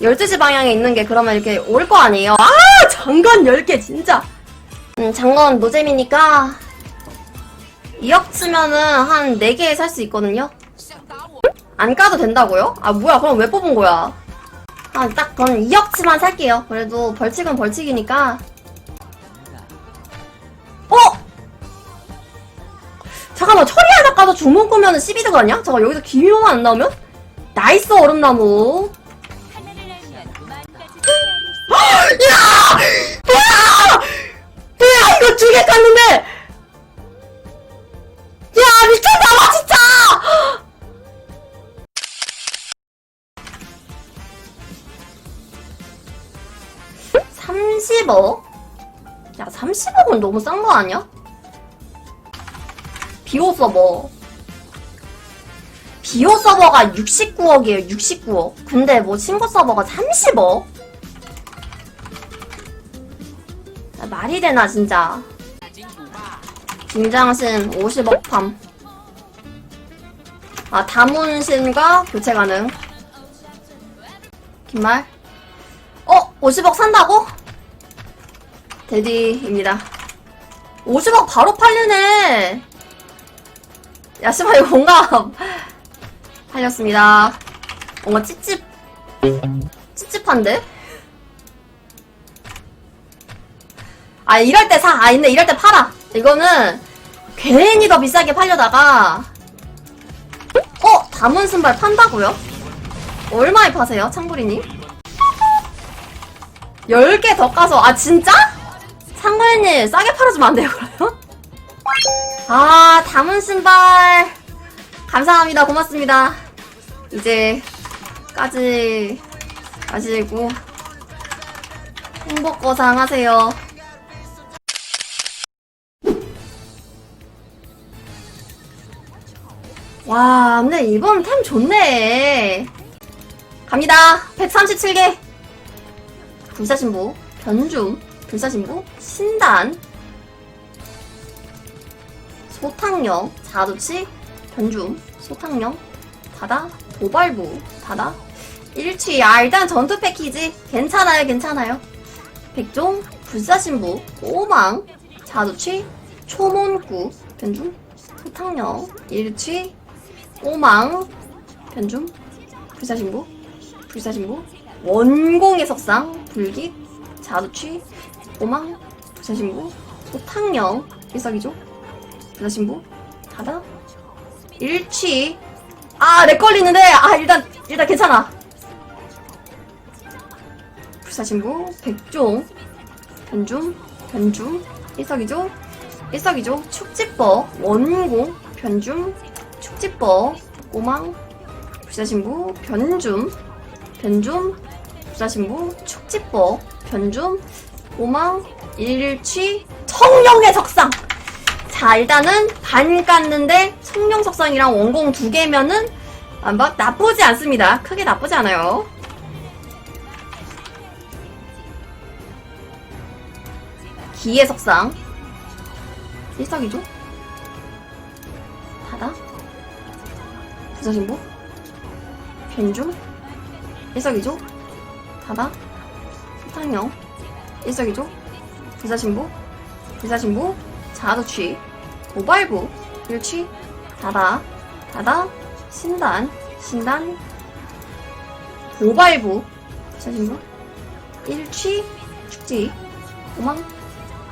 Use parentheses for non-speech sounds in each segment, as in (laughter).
12시 방향에 있는 게 그러면 이렇게 올 거 아니에요? 아! 장관 10개, 진짜! 음, 장관 노잼이니까 2억 치면은 한 4개 살 수 있거든요? 안 까도 된다고요? 아, 뭐야, 그럼 왜 뽑은 거야? 아, 딱, 그럼 2억 치만 살게요. 그래도 벌칙은 벌칙이니까. 어? 잠깐만, 하나 까서 주문 꾸면은 12등 아니야? 잠깐, 여기서 기묘만 안 나오면? 나이스, 얼음나무. 30억? 야, 30억은 너무 싼 거 아니야? 비오 서버. 비오 서버가 69억이에요, 69억. 근데 뭐 친구 서버가 30억? 야, 말이 되나, 진짜. 김장신 50억 팜. 아, 다문신과 교체 가능. 긴말. 어? 50억 산다고? 데디입니다. 50억 바로 팔리네. 야, 씨발, 이거 뭔가, (laughs) 팔렸습니다. 뭔가 찝찝, 찝찝한데? 아, 이럴 때 사. 아, 근데 이럴 때 팔아. 이거는 괜히 더 비싸게 팔려다가, 어? 담은 순발 판다고요? 얼마에 파세요, 창구리님? 10개 더 까서, 아, 진짜? 창구리님, 싸게 팔아주면 안 돼요, 그러면? 아, 담은 신발. 감사합니다. 고맙습니다. 이제, 까지, 가시고, 행복거상 하세요. 와, 근데 이번 템 좋네. 갑니다. 137개. 불사신부, 변줌, 불사신부, 신단, 소탕령, 자두치, 변줌, 소탕령, 다다, 도발부, 다다, 일취. 아, 일단 전투 패키지. 괜찮아요, 괜찮아요. 백종, 불사신부, 오망, 자두치, 초몬구, 변줌, 소탕령, 일취, 오망, 변줌, 불사신부, 불사신부, 원공의 석상, 불깃, 자두취, 오망, 불사신부, 소탕령, 일석이조, 불사신부, 다다, 일취, 아, 렉 걸리는데, 아, 일단, 일단 괜찮아. 불사신부, 백종, 변줌, 변줌, 일석이조, 일석이조, 축지법, 원공, 변줌, 축지법, 꼬망, 불사신부, 변줌, 변줌, 불사신부, 축지법, 변줌, 꼬망, 일취, 청룡의 석상! 자, 일단은 반 깠는데 청룡 석상이랑 원공 두 개면은 아, 막 나쁘지 않습니다. 크게 나쁘지 않아요. 기의 석상. 일석이조. 바다. 부서신부. 변중. 일석이조. 바다. 소탕령. 일석이조. 부사신부. 부사신부. 자두취. 도발부. 일취. 다다. 다다. 신단. 신단. 도발부. 부사신부. 일취. 축지. 도망.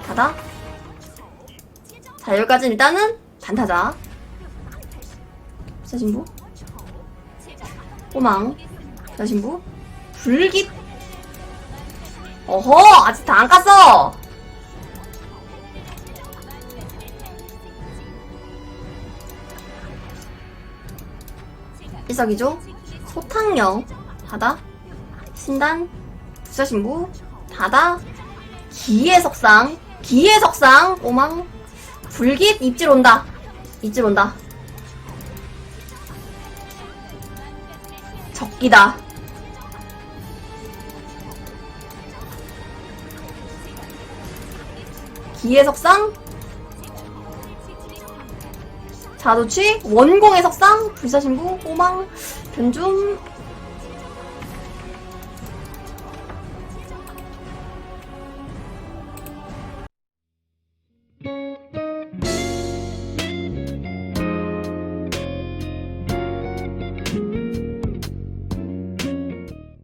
다다. 자, 여기까지 일단은 단타자. 사신부. 꼬망. 사신부. 불깃. 어허! 아직 다 안 깠어! 일석이조. 소탕령. 다다. 신단. 부사신부. 다다. 기의 석상. 기의 석상. 오망. 불깃 입질 온다. 입질 온다. 적기다. 기의 석상. 자두치. 원공의 석상. 불사신부. 오망. 변줌.